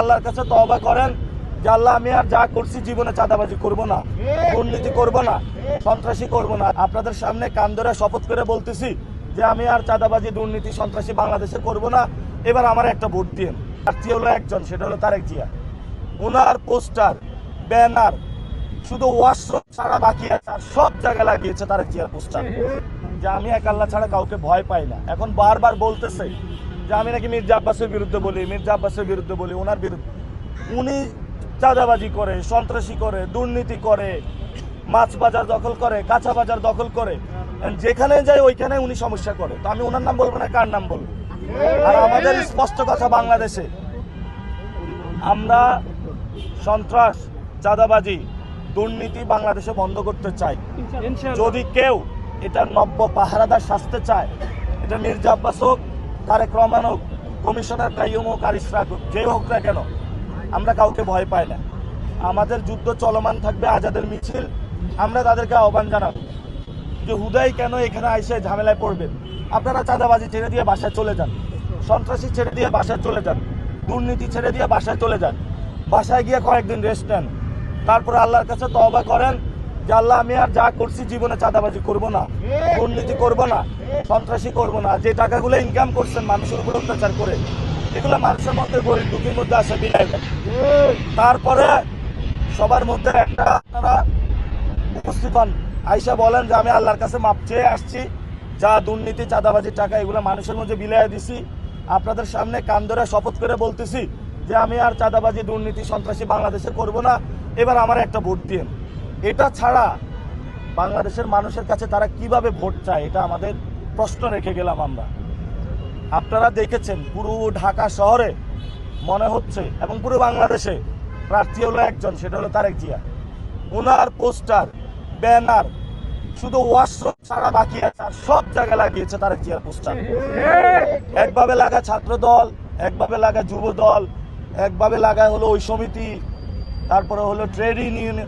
আল্লাহর কাছে তওবা করেন যে, আল্লাহ, আমি আর যা করছি জীবনে চাঁদাবাজি করব না, দুর্নীতি করব না, সন্ত্রাসী করব না। আপনাদের সামনে কান ধরে শপথ করে বলতেছি যে, আমি আর চাঁদাবাজি, দুর্নীতি, সন্ত্রাসী বাংলাদেশে করব না। এবার আমার একটা ভোট দিন প্রার্থী হলো একজন, সেটা হলো তারেক জিয়া। ওনার পোস্টার, ব্যানার, শুধু ওয়াশরুম ছাড়া বাকি আছে, আর সব জায়গায় লাগিয়েছে তারেক জিয়ার পোস্টার। যে, আমি এক আল্লাহ ছাড়া কাউকে ভয় পাই না। এখন বারবার বলতেছে যে আমি নাকি মির্জা আব্বাসের বিরুদ্ধে বলি মির্জা আব্বাসের বিরুদ্ধে বলি ওনার বিরুদ্ধে। উনি চাঁদাবাজি করে সন্ত্রাসী করে দুর্নীতি করে মাছ বাজার দখল করে কাঁচা বাজার দখল করে। যেখানে যায় ওইখানে উনি সমস্যা করে। তো আমি ওনার নাম বলব না কার নাম বলব? আর আমাদের স্পষ্ট কথা বাংলাদেশে আমরা সন্ত্রাস চাঁদাবাজি দুর্নীতি বাংলাদেশে বন্ধ করতে চাই। যদি কেউ এটা নব্য পাহারাদার শাস্তে চায় এটা মির্জা আব্বাস হোক তারেক রহমান হোক, কমিশনার কাইম হোক, আর ইসরাক হোক, যে হোক না কেন, আমরা কাউকে ভয় পাই না। আমাদের যুদ্ধ চলমান থাকবে আজাদের মিছিল। আমরা তাদেরকে আহ্বান জানাব যে হুদাই কেন এখানে আইসে ঝামেলায় পড়বেন আপনারা চাঁদাবাজি ছেড়ে দিয়ে বাসায় চলে যান। সন্ত্রাসী ছেড়ে দিয়ে বাসায় চলে যান। দুর্নীতি ছেড়ে দিয়ে বাসায় চলে যান। বাসায় গিয়ে কয়েকদিন রেস্ট নেন। তারপরে আল্লাহর কাছে তওবা করেন। যে আল্লাহ, আমি আর যা করছি জীবনে চাঁদাবাজি করব না, দুর্নীতি করব না, সন্ত্রাসী করব না। যে টাকাগুলো ইনকাম করছেন মানুষের উপর অত্যাচার করে, এগুলো মানুষের মধ্যে গরিব দুঃখীর মধ্যে আসে দেন। তারপরে সবার মধ্যে একটা আপনারা উপস্থিত হন। আইসা বলেন যে, আমি আল্লাহর কাছে মাপ চেয়ে আসছি, যা দুর্নীতি চাঁদাবাজির টাকা, এগুলো মানুষের মধ্যে বিলাই দিছি। আপনাদের সামনে কান ধরে শপথ করে বলতেছি যে, আমি আর চাঁদাবাজি, দুর্নীতি, সন্ত্রাসী বাংলাদেশে করব না। এবার আমার একটা ভোট দিন এটা ছাড়া বাংলাদেশের মানুষের কাছে তারা কীভাবে ভোট চায়, এটা আমাদের প্রশ্ন রেখে গেলাম আমরা। আপনারা দেখেছেন, পুরো ঢাকা শহরে মনে হচ্ছে, এবং পুরো বাংলাদেশে প্রার্থী হলো একজন, সেটা হলো তারেক জিয়া। ওনার পোস্টার, ব্যানার, শুধু ওয়াশরুম ছাড়া বাকি আছে, আর সব জায়গায় লাগিয়েছে তারেক জিয়ার পোস্টার। একভাবে লাগা ছাত্র দল, একভাবে লাগা যুব দল, একভাবে লাগা হলো ওই সমিতি, তারপরে হলো ট্রেড ইউনিয়ন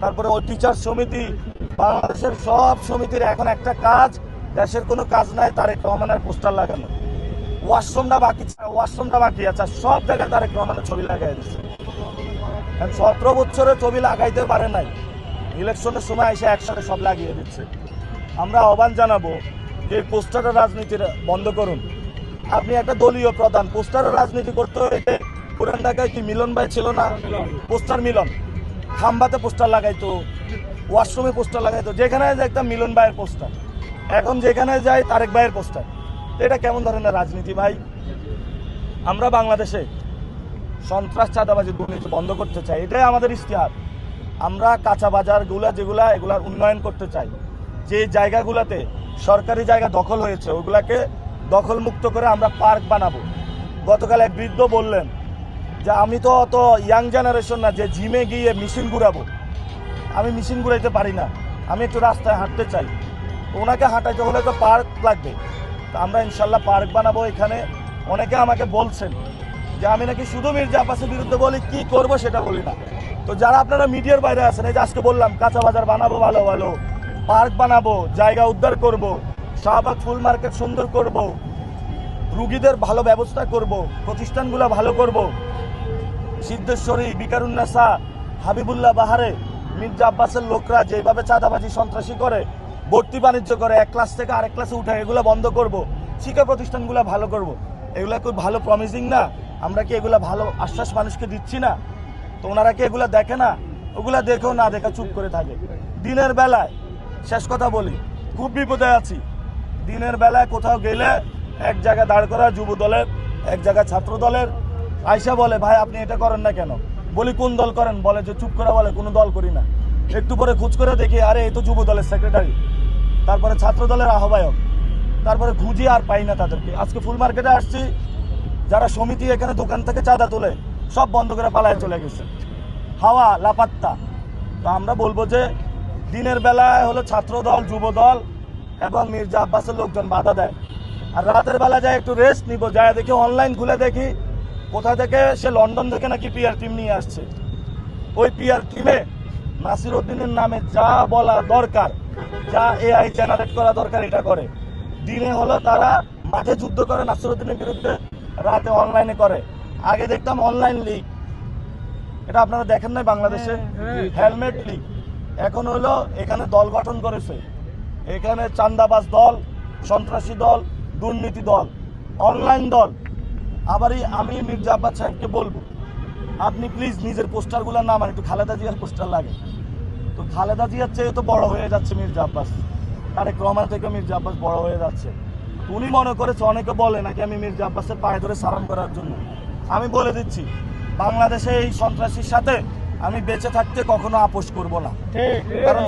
তারপরে ওই টিচার সমিতি, বাংলাদেশের সব সমিতির এখন একটা কাজ, দেশের কোনো কাজ নাই তার তারেক রহমানের পোস্টার লাগানো। ওয়াশরুমটা বাকি ওয়াশরুমটা বাকি আছে সব জায়গায় তারেক রহমানের ছবি লাগাই দিচ্ছে সতেরো বছরে ছবি লাগাইতে পারে নাই। ইলেকশনের সময় এসে একসাথে সব লাগিয়ে দিচ্ছে। আমরা আহ্বান জানাব যে পোস্টারের রাজনীতির বন্ধ করুন। আপনি একটা দলীয় প্রধান, পোস্টারের রাজনীতি করতে হলে পুরান ঢাকায় কি মিলন ভাই ছিল না? পোস্টার মিলন। খাম্বাতে পোস্টার লাগাইতো, ওয়াশরুমে পোস্টার লাগাইতো, যেখানে দেখতাম মিলন ভাইয়ের পোস্টার। এখন যেখানে যায় তারেক ভাইয়ের পোস্টার। এটা কেমন ধরনের রাজনীতি ভাই? আমরা বাংলাদেশে সন্ত্রাস, চাঁদাবাজি দুর্নীতি বন্ধ করতে চাই, এটাই আমাদের ইশতেহার। আমরা কাঁচা বাজারগুলা যেগুলা, এগুলার উন্নয়ন করতে চাই। যে জায়গাগুলোতে সরকারি জায়গা দখল হয়েছে, ওগুলাকে দখল মুক্ত করে আমরা পার্ক বানাবো। গতকাল এক বৃদ্ধ বললেন যে আমি তো অত ইয়াং জেনারেশন না, যে জিমে গিয়ে মেশিন ঘুরাবো। আমি মেশিন ঘুরাইতে পারি না। আমি একটু রাস্তায় হাঁটতে চাই। ওনাকে হাঁটাইতে হলে তো পার্ক লাগবে। তো আমরা ইনশাল্লাহ পার্ক বানাবো এখানে। অনেকে আমাকে বলছেন যে, আমি নাকি শুধু মির্জা আব্বাসের বিরুদ্ধে বলি, কি করব সেটা বলি না। তো যারা আপনারা মিডিয়ার বাইরে আছেন, এই যে আজকে বললাম, কাঁচা বাজার বানাবো ভালো ভালো। পার্ক বানাবো, জায়গা উদ্ধার করব। শাহবাগ ফুল মার্কেট সুন্দর করব। রুগীদের ভালো ব্যবস্থা করব। প্রতিষ্ঠানগুলো ভালো করব। সিদ্ধেশ্বরী বিকারুন্নাসা হাবিবুল্লাহ বাহারে, মির্জা আব্বাসের লোকরা যেভাবে চাঁদাবাজি, সন্ত্রাসী করে, ভর্তি বাণিজ্য করে, এক ক্লাস থেকে আরেক ক্লাসে উঠে এগুলো বন্ধ করব, শিক্ষা প্রতিষ্ঠানগুলো ভালো করব। এগুলো খুব ভালো প্রমিসিং না? আমরা কি এগুলা ভালো আশ্বাস মানুষকে দিচ্ছি না? তো ওনারা কি এগুলা দেখে না? ওগুলা দেখেও না দেখা চুপ করে থাকে। দিনের বেলায়, শেষ কথা বলি, খুব বিপদে আছি। দিনের বেলায় কোথাও গেলে এক জায়গায় দাঁড় করা যুব দলের এক জায়গায় ছাত্র দলের আয়সা বলে, ভাই, আপনি এটা করেন না কেন? বলি, কোন দল করেন? বলে যে, চুপ করে বলে, কোনো দল করি না। একটু পরে খোঁজ করে দেখি, আরে, এই তো যুব দলের সেক্রেটারি তারপরে ছাত্র দলের আহ্বায়ক। তারপরে খুঁজি আর পাই না তাদেরকে। আজকে ফুল মার্কেটে আসছি, যারা সমিতি এখানে দোকান থেকে চাঁদা তোলে, সব বন্ধ করে পালায় চলে গেছে। হাওয়া, লাপাত্তা। তো আমরা বলব যে, দিনের বেলায় হলো ছাত্র দল, যুব দল এবং মির্জা আব্বাসের লোকজন বাধা দেয়। আর রাতের বেলা যায় একটু রেস্ট নিব যায় দেখি অনলাইন খুলে দেখি কোথা থেকে? সে লন্ডন থেকে নাকি পিআর টিম নিয়ে আসছে। ওই পিআর টিমে নাসির উদ্দিনের নামে যা বলা দরকার যা এআই জেনারেট করা দরকার এটা করে। দিনে হলো তারা মাঠে যুদ্ধ করে নাসির উদ্দিনের বিরুদ্ধে রাতে অনলাইনে করে। আগে দেখতাম অনলাইন লিগ এটা আপনারা দেখেন নাই বাংলাদেশে? হেলমেট লিগ এখন হলো এখানে দল গঠন করেছে। এখানে চান্দাবাজ দল সন্ত্রাসী দল দুর্নীতি দল অনলাইন দল। আবার এই আমি মির্জা আব্বাস সাহেবকে বলব আপনি প্লিজ নিজের পোস্টারগুলো না মানে একটু খালেদা জিয়ার পোস্টার লাগে। তো খালেদা জিয়ার চেয়ে তো বড় হয়ে যাচ্ছে মির্জা আব্বাস। তারেক রহমান থেকে মির্জা আব্বাস বড় হয়ে যাচ্ছে। উনি মনে করেছে অনেকে বলে নাকি আমি মির্জা আব্বাসের পায়ে ধরে সালাম করার জন্য। আমি বলে দিচ্ছি বাংলাদেশে এই সন্ত্রাসীর সাথে আমি বেঁচে থাকতে কখনো আপোষ করব না। কারণ